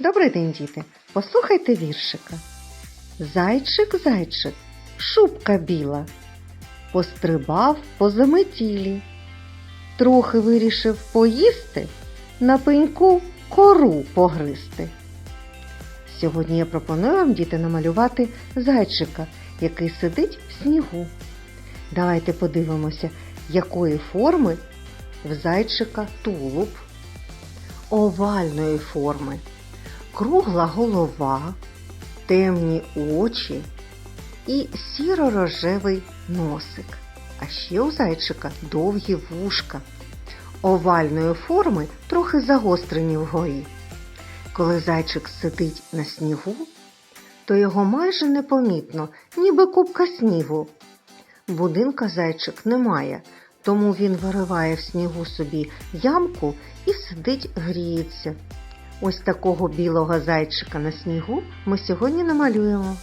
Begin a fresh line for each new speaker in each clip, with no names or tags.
Добрий день, діти. Послухайте віршика. Зайчик, зайчик, шубка біла, пострибав по заметілі. Трохи вирішив поїсти, на пеньку кору погризти. Сьогодні я пропоную вам, діти, намалювати зайчика, який сидить в снігу. Давайте подивимося, якої форми в зайчика тулуб, овальної форми, кругла голова, темні очі і сіро-рожевий носик. А ще у зайчика довгі вушка, овальної форми трохи загострені вгорі. Коли зайчик сидить на снігу, то його майже непомітно, ніби купка снігу. Будинка зайчик не має, тому він вириває в снігу собі ямку і сидить гріється. Ось такого білого зайчика на снігу ми сьогодні намалюємо.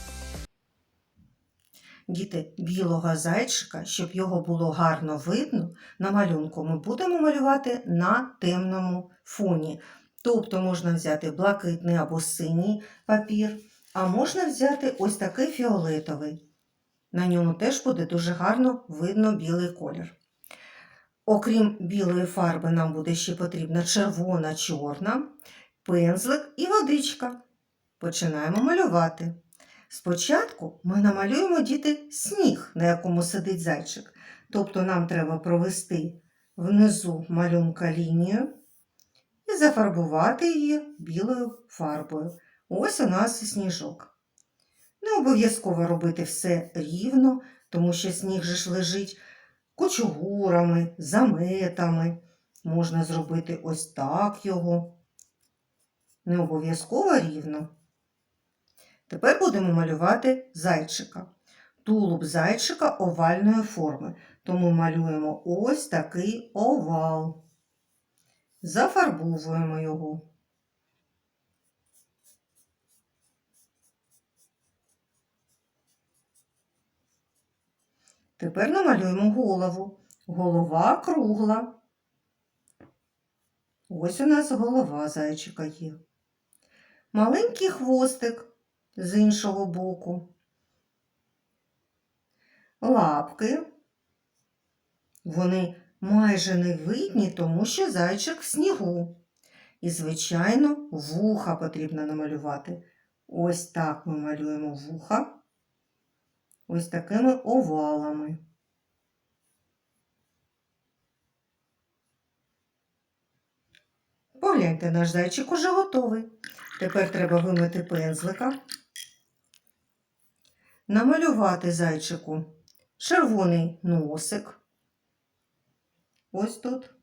Діти, білого зайчика, щоб його було гарно видно, на малюнку ми будемо малювати на темному фоні. Тобто можна взяти блакитний або синій папір, а можна взяти ось такий фіолетовий. На ньому теж буде дуже гарно видно білий колір. Окрім білої фарби, нам буде ще потрібна червона, чорна, пензлик і водичка. Починаємо малювати. Спочатку ми намалюємо діти сніг, на якому сидить зайчик. Тобто нам треба провести внизу малюнка лінію і зафарбувати її білою фарбою. Ось у нас сніжок. Не обов'язково робити все рівно, тому що сніг же ж лежить кучугурами, заметами. Можна зробити ось так його. Не обов'язково рівно. Тепер будемо малювати зайчика. Тулуб зайчика овальної форми. Тому малюємо ось такий овал. Зафарбовуємо його. Тепер намалюємо голову. Голова кругла. Ось у нас голова зайчика є. Маленький хвостик з іншого боку. Лапки. Вони майже не видні, тому що зайчик в снігу. І, звичайно, вуха потрібно намалювати. Ось так ми малюємо вуха. Ось такими овалами. Погляньте, наш зайчик уже готовий. Тепер треба вимити пензлика, намалювати зайчику червоний носик. Ось тут.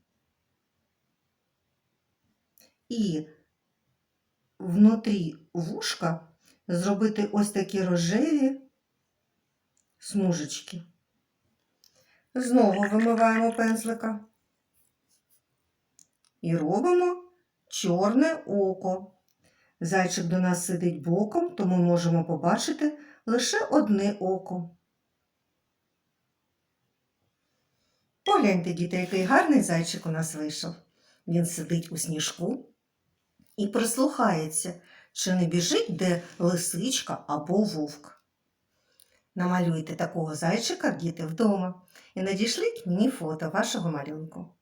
І внутрі вушка зробити ось такі рожеві смужечки. Знову вимиваємо пензлика і робимо чорне око. Зайчик до нас сидить боком, тому можемо побачити лише одне око. Погляньте, діти, який гарний зайчик у нас вийшов. Він сидить у сніжку і прислухається, чи не біжить де лисичка або вовк. Намалюйте такого зайчика, діти, вдома і надішліть мені фото вашого малюнку.